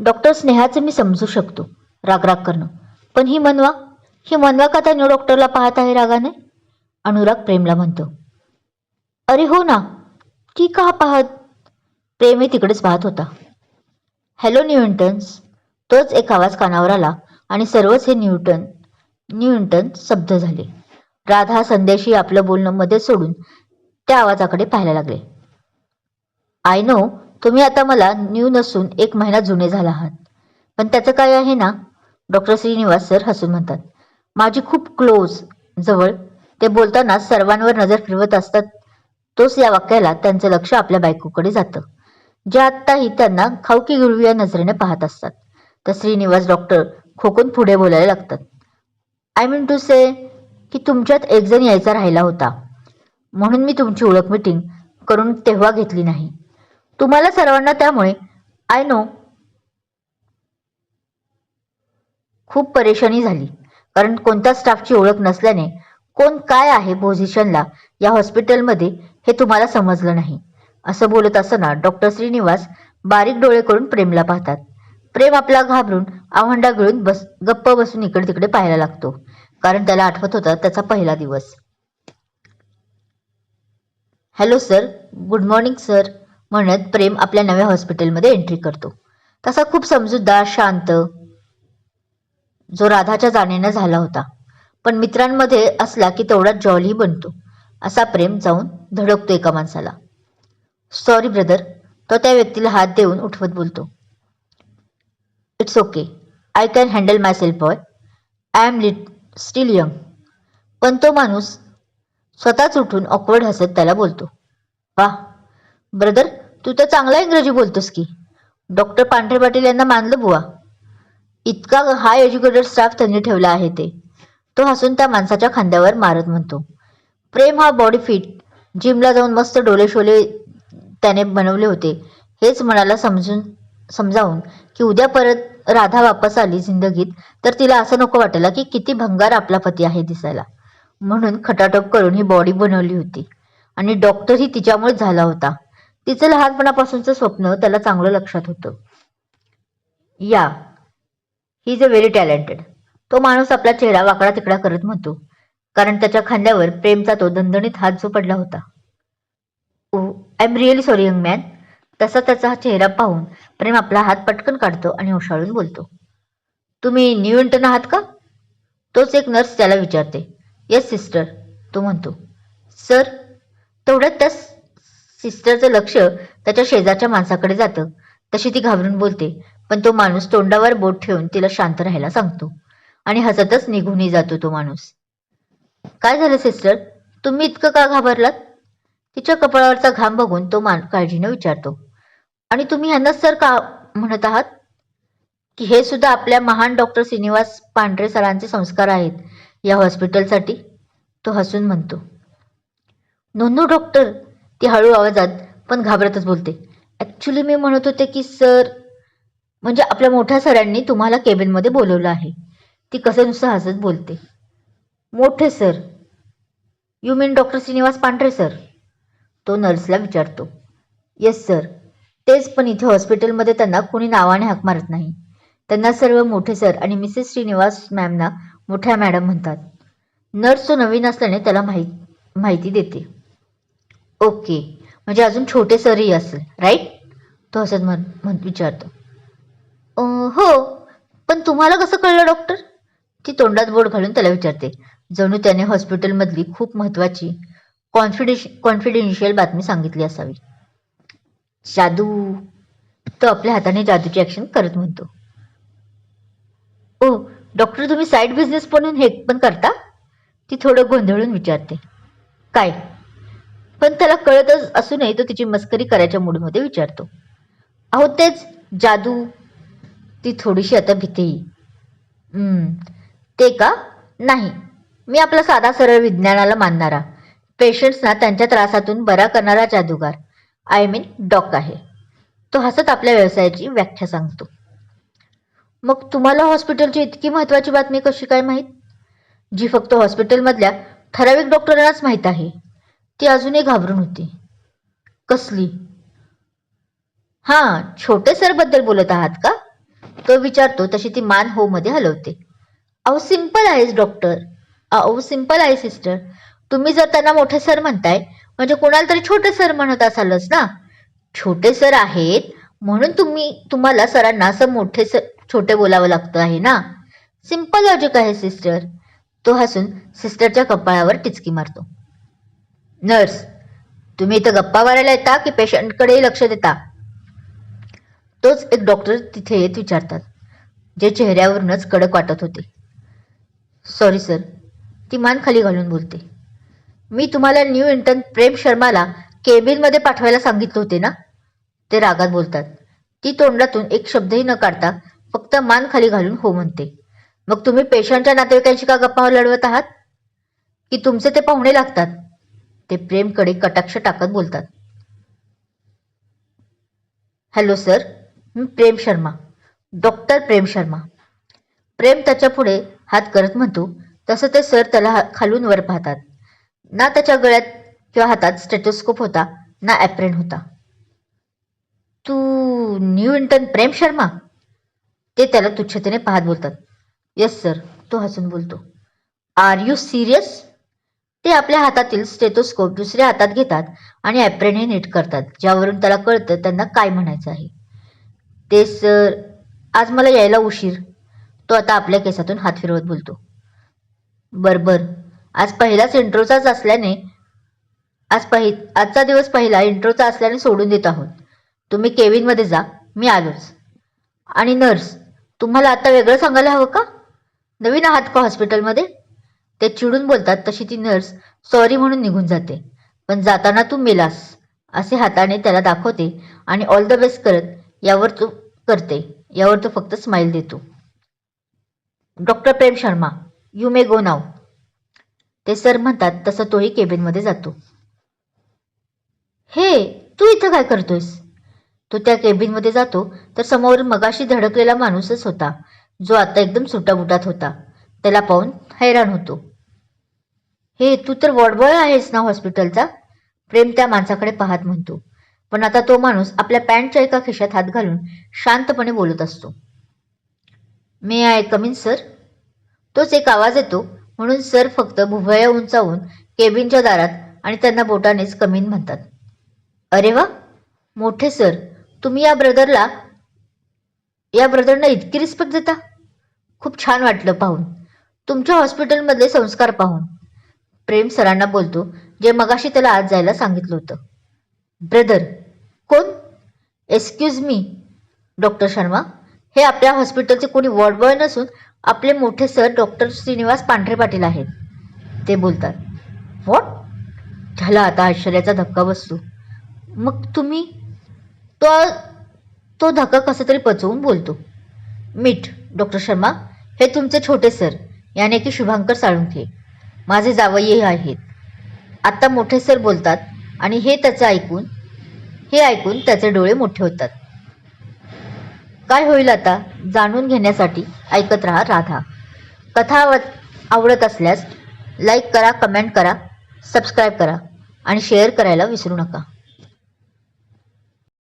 Doctor स्नेहाचं मी समजू शकतो रागराग करणं. पण ही मनवा ही मनवा का त्या न्यू डॉक्टरला पाहत आहे रागाने? अनुराग प्रेमला म्हणतो. अरे हो ना ती का पाहत? प्रेमही तिकडेच पाहत होता. हॅलो न्यूटन्स तोच एक आवाज कानावर आला आणि सर्वच हे न्यूटन न्यूटन शब्द झाले. राधा संध्याशी आपलं बोलणं मध्ये सोडून त्या आवाजाकडे पाहायला लागले. आय नो तुम्ही आता मला न्यू नसून एक महिना जुने झाला आहात. पण त्याचं काय आहे ना? डॉक्टर श्रीनिवास सर हसून म्हणतात. माझी खूप क्लोज जवळ ते बोलताना सर्वांवर नजर फिरवत असतात. तोच या वाक्याला त्यांचं लक्ष आपल्या बायकोकडे जातं. जे आत्ताही त्यांना खाऊकी गुळवी नजरेने पाहत असतात. तर श्रीनिवास डॉक्टर खोकून पुढे बोलायला लागतात. आय मीन टू से की तुमच्यात एक जण यायचा राहिला होता. म्हणून मी तुमची ओळख मीटिंग करून तेव्हा घेतली नाही. तुम्हाला सर्वांना त्यामुळे आय नो खूप परेशानी झाली. कारण कोणत्या स्टाफची ओळख नसल्याने कोण काय आहे पोझिशनला या हॉस्पिटलमध्ये हे तुम्हाला समजलं नाही. असं बोलत असताना डॉक्टर श्रीनिवास बारीक डोळे करून प्रेमला पाहतात. प्रेम आपला घाबरून आव्हांडा गळून बस गप्प बसून इकडे तिकडे पाहायला लागतो. कारण त्याला आठवत होता त्याचा पहिला दिवस. Hello sir good morning sir म्हणत प्रेम आपल्या नव्या हॉस्पिटलमध्ये एंट्री करतो. तसा खूप समजूतदार शांत जो राधाच्या जाण्यानं झाला होता. पण मित्रांमध्ये असला की तेवढाच जॉलही बनतो. असा प्रेम जाऊन धडकतो एका माणसाला. सॉरी ब्रदर तो त्या व्यक्तीला हात देऊन उठवत बोलतो. It's okay I can handle myself boy I am lit still young पण तो माणूस स्वतःच उठून ऑकवर्ड हसत त्याला बोलतो. वा ब्रदर तू तर चांगला इंग्रजी बोलतोस की. डॉक्टर पांढरे पाटील यांना मानलं बुवा. इतका हाय एज्युकेटेड स्टाफ त्यांनी ठेवला आहे ते. तो हसून त्या माणसाच्या खांद्यावर मारत म्हणतो. प्रेम हा बॉडी फिट जिमला जाऊन मस्त डोले शोले त्याने बनवले होते. हेच मनाला समजून समजावून की उद्या परत राधा वापस आली जिंदगीत तर तिला असं नको वाटायला की किती भंगार आपला पती आहे दिसायला. म्हणून खटाटोप करून ही बॉडी बनवली होती. आणि डॉक्टरही तिच्यामुळे झाला होता. तिचं लहानपणापासूनचं स्वप्न त्याला चांगलं लक्षात होतं. या. He is a very talented तो माणूस आपला चेहरा वाकडा तिकडा करत म्हणतो. कारण त्याच्या खांद्यावर प्रेमचा तो दणदणीत हात जो पडला होता. ओ I am really sorry young man तसा त्याचा हा चेहरा पाहून प्रेम आपला हात पटकन काढतो आणि ओशाळून बोलतो. तुम्ही न्यू इंटर्न आहात का? तोच एक नर्स त्याला विचारते. येस सिस्टर तो म्हणतो. सर तेवढ्यात त्या सिस्टरचं लक्ष त्याच्या शेजारच्या माणसाकडे जातं. तशी ती घाबरून बोलते पण तो माणूस तोंडावर बोट ठेवून तिला शांत राहायला सांगतो. आणि हसतच निघूनही जातो तो माणूस. काय झालं सिस्टर? तुम्ही इतकं का घाबरलात? तिच्या कपाळावरचा घाम बघून तो मान काळजीने विचारतो. आणि तुम्ही ह्यांना सर का म्हणत आहात? की हे सुद्धा आपल्या महान डॉक्टर श्रीनिवास पांढरे सरांचे संस्कार आहेत या हॉस्पिटलसाठी? तो हसून म्हणतो. नोंदू डॉक्टर ती हळू आवाजात पण घाबरतच बोलते. ॲक्च्युली मी म्हणत होते की सर म्हणजे आपल्या मोठ्या सरांनी तुम्हाला केबिनमध्ये बोलवलं आहे. ती कसं नुसतं हसत बोलते. मोठे sir. You mean doctor Shrinivas Pandhare sir? तो नर्सला विचारतो. Yes sir. तेच पण इथे हॉस्पिटलमध्ये त्यांना कोणी नावाने हाक मारत नाही. त्यांना सर्व मोठे सर आणि मिसेस श्रीनिवास मॅमना मोठ्या मॅडम म्हणतात. नर्स तो नवीन असल्याने त्याला माहीत माहिती देते. ओके. म्हणजे अजून छोटे सरही असेल राईट तो हसत म्हण म्हण विचारतो. हो पण तुम्हाला कसं कळलं डॉक्टर ती तोंडात बोट घालून त्याला विचारते. जणू त्याने हॉस्पिटलमधली खूप महत्वाची कॉन्फिडेश कॉन्फिडेन्शियल बातमी सांगितली असावी. जादू. तो आपल्या हाताने जादूची ॲक्शन करत म्हणतो. ओ डॉक्टर तुम्ही साईड बिझनेस म्हणून हे पण करता? ती थोडं गोंधळून विचारते. काय? पण त्याला कळतच असूनही तो तिची मस्करी करायच्या मूडमध्ये विचारतो. अहो तेच जादू ती थोडीशी आता भीतेही ते का? नाही मी आपला साधा सरळ विज्ञानाला मानणारा. पेशंट्सना त्यांच्या त्रासातून बरा करणारा जादूगार. आय मीन डॉक आहे. तो हसत आपल्या व्यवसायाची व्याख्या सांगतो. मग तुम्हाला हॉस्पिटलची इतकी महत्वाची बातमी कशी काय माहीत? जी फक्त हॉस्पिटलमधल्या ठराविक डॉक्टरांनाच माहीत आहे. ती अजूनही घाबरून होती. कसली? हां छोटे सरबद्दल बोलत आहात का? तो विचारतो तशी ती मान हो मध्ये हलवते. अहो सिंपल आहेस डॉक्टर अहो सिंपल आहे सिस्टर तुम्ही जर त्यांना मोठे सर म्हणताय म्हणजे कोणाला तरी छोटे सर म्हणत असालच ना? छोटे सर आहेत म्हणून तुम्ही तुम्हाला सरांना असं मोठे सर छोटे बोलावं लागतं आहे ना? सिंपल लॉजिक आहे सिस्टर तो हसून सिस्टरच्या कपाळावर टिचकी मारतो. नर्स तुम्ही इथं गप्पा मारायला येता की पेशंटकडेही लक्ष देता? तोच एक डॉक्टर तिथे येत विचारतात जे चेहऱ्यावरूनच कडक वाटत होते. सॉरी सर ती मान खाली घालून बोलते. मी तुम्हाला न्यू इंटर्न प्रेम शर्माला केबिनमध्ये पाठवायला सांगितले होते ना? ते रागात बोलतात. ती तोंडातून एक शब्दही न काढता फक्त मान खाली घालून हो म्हणते. मग तुम्ही पेशंटच्या नातेवाईकांशी का गप्पा लढवत आहात? की तुमचे ते पाहुणे लागतात? ते प्रेमकडे कटाक्ष टाकत बोलतात. हॅलो सर मी प्रेम शर्मा. डॉक्टर प्रेम शर्मा. प्रेम त्याच्या पुढे हात करत म्हणतो. तसं ते सर त्याला खालून वर पाहतात. ना त्याच्या गळ्यात किंवा हातात स्टेटोस्कोप होता ना ॲप्रेन होता. तू न्यू इंटर्न प्रेम शर्मा? ते त्याला तुच्छतेने पाहत बोलतात. येस सर तो हसून बोलतो. आर यू सिरियस ते आपल्या हातातील स्टेथोस्कोप दुसऱ्या हातात घेतात आणि ॲप्रेनही नीट करतात ज्यावरून त्याला कळतं त्यांना काय म्हणायचं आहे. ते सर आज मला यायला उशीर. तो आता आपल्या केसातून हात फिरवत बोलतो. बर बर. आज पहिलाच इंट्रोचाच असल्याने आज पहि आजचा दिवस पहिला इंट्रोचा असल्याने सोडून देत आहोत. तुम्ही केविनमध्ये जा मी आलोच. आणि नर्स तुम्हाला आता वेगळं सांगायला हवं का? नवीन आहात का हॉस्पिटलमध्ये? ते चिडून बोलतात तशी ती नर्स सॉरी म्हणून निघून जाते. पण जाताना तू मेलास असे हाताने त्याला दाखवते आणि ऑल द बेस्ट करत यावर तू करते. यावर तो फक्त स्माईल देतो. Doctor Prem Sharma you may go नाव ते सर म्हणतात तसं तोही केबिनमध्ये जातो. हे तू इथं काय करतोयस? तो त्या केबिनमध्ये जातो तर समोर मगाशी धडकलेला माणूसच होता जो आता एकदम सुटाबुटात होता. त्याला पाहून हैराण होतो. हे तू तर वॉर्डबॉय आहेस ना हॉस्पिटलचा प्रेम त्या माणसाकडे पाहत म्हणतो. पण आता तो माणूस आपल्या पॅन्टच्या एका खिशात हात घालून शांतपणे बोलत असतो. मे आय कमिन सर तोच एक आवाज येतो म्हणून सर फक्त भुवया उंचावून केबिनच्या दारात आणि त्यांना बोटानेच कमीन म्हणतात. अरे वा! मोठे सर तुम्ही या ब्रदरला या ब्रदरना इतकी रिस्पेक्ट देता? खूप छान वाटलं पाहून. तुमच्या हॉस्पिटलमधले संस्कार पाहून. प्रेम सरांना बोलतो जे मगाशी त्याला आज जायला सांगितलं होतं. ब्रदर कोण? Excuse me doctor Sharma. हे आपल्या हॉस्पिटलचे कोणी वॉर्ड बॉय नसून आपले मोठे सर डॉक्टर श्रीनिवास पांढरे पाटील आहेत. ते बोलतात व्हॉट झाला आता आश्चर्याचा धक्का बसतो. मग तुम्ही तो तो धक्का कसा तरी पचवून बोलतो. मीठ डॉक्टर शर्मा. हे तुमचे छोटे सर याने की शुभांकर साळुंखे. माझे जावई आहेत. आत्ता मोठे सर बोलतात आणि हे त्याचं ऐकून हे ऐकून त्याचे डोळे मोठे होतात. काय होईल आता? जाणून घेण्यासाठी ऐकत रहा राधा. कथा आवडत असल्यास लाईक करा कमेंट करा सबस्क्राईब करा आणि शेअर करायला विसरू नका.